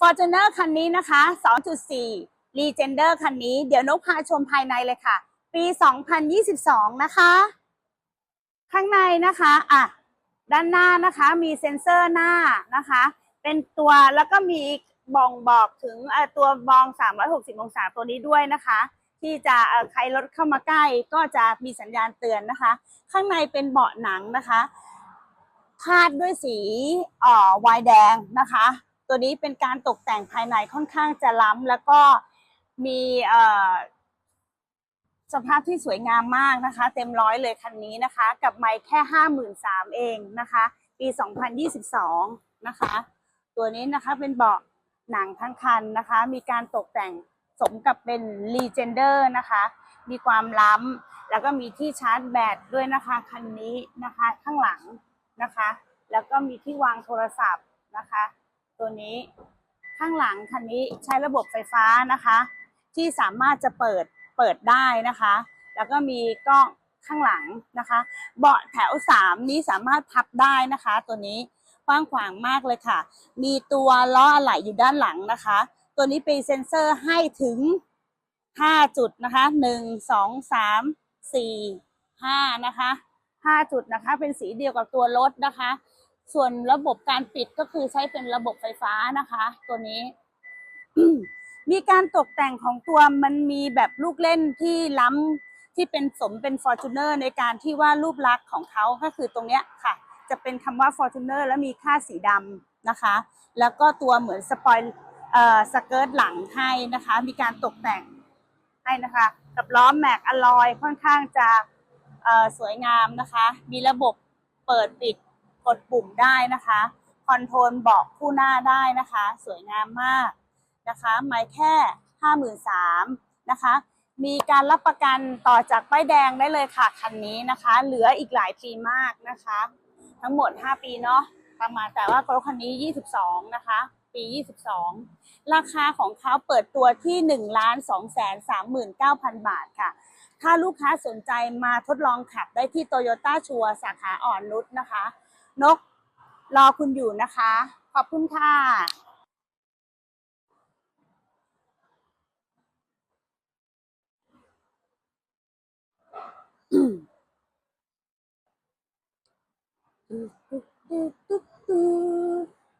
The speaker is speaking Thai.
Fortuner คันนี้นะคะ 2.4 Legender คันนี้ เดี๋ยวนกพาชมภายในเลยค่ะ ปี 2022 นะคะ ข้างในนะคะอะด้านหน้านะคะมีเซ็นเซอร์หน้านะคะ เป็นตัวแล้วก็มีบ่งบอกถึงตัวบอง 360 องศาตัวนี้ด้วยนะคะ ที่จะใครรถเข้ามาใกล้ก็จะมีสัญญาณเตือนนะคะ ข้างในเป็นเบาะหนังนะคะคาดด้วยสีอ่อวายแดงนะคะ ตัวนี้เป็นการตกแต่งภายในค่อนข้างจะล้ำแล้วก็มีสภาพที่สวยงามมากนะคะ เต็มร้อยเลยคันนี้นะคะ กับไมค์แค่ห้าหมื่นสามเองนะคะ ปี 2022 นะคะ ตัวนี้นะคะเป็นเบาะหนังทั้งคันนะคะ มีการตกแต่งสมกับเป็น Legender นะคะ มีความล้ำแล้วก็มีที่ชาร์จแบตด้วยนะคะ คันนี้นะคะข้างหลังนะคะ แล้วก็มีที่วางโทรศัพท์นะคะ ตัวนี้ข้างหลังคันนี้ใช้ระบบไฟฟ้านะคะ ที่สามารถจะเปิดเปิดได้นะคะ แล้วก็มีกล้องข้างหลังนะคะ เบาะแถวสามนี้สามารถพับได้นะคะ ตัวนี้กว้างขวางมากเลยค่ะ มีตัวล้ออะไหล่อยู่ด้านหลังนะคะ ตัวนี้เป็นเซ็นเซอร์ให้ถึง 5 จุดนะคะ1 2 3 4 5นะคะ5จุดนะคะ เป็นสีเดียวกับตัวรถนะคะ ส่วนระบบการปิดก็คือใช้เป็นระบบไฟฟ้านะคะ ตัวนี้ มีการตกแต่งของตัวมันมีแบบลูกเล่นที่ล้ำที่เป็นสมเป็น f o r t u n e r ในการที่ว่ารูปลักษณ์ของเขาก็คือตรงเนี้ยค่ะ จะเป็นคำว่า f o r t u n e r แล้วมีค่าสีดำนะคะ แล้วก็ตัวเหมือนสปอยเอ่อสเกิร์ตหลังให้นะคะ มีการตกแต่งให้นะคะ กับล้อแม็กอลลอยค่อนข้างจะเอ่อสวยงามนะคะ มีระบบเปิดปิด กดปุ่มได้นะคะคอนโทรลเบาะคู่หน้าได้นะคะ สวยงามมากนะคะไม่แค่ห้าหมื่นสามนะคะ มีการรับประกันต่อจากป้ายแดงได้เลยค่ะคันนี้นะคะ เหลืออีกหลายปีมากนะคะ ทั้งหมด 5 ปีเนาะประมาณแต่ว่ารถคันนี้ 22 นะคะ ปี 22 ราคาของเขาเปิดตัวที่1ล้าน2แสน39,000 บาทค่ะ ถ้าลูกค้าสนใจมาทดลองขับได้ที่โตโยต้าชัวสาขาอ่อนนุชนะคะ นกรอคุณอยู่นะคะ ขอบคุณค่ะตึ๊ตึ๊ตึ๊ตึ๊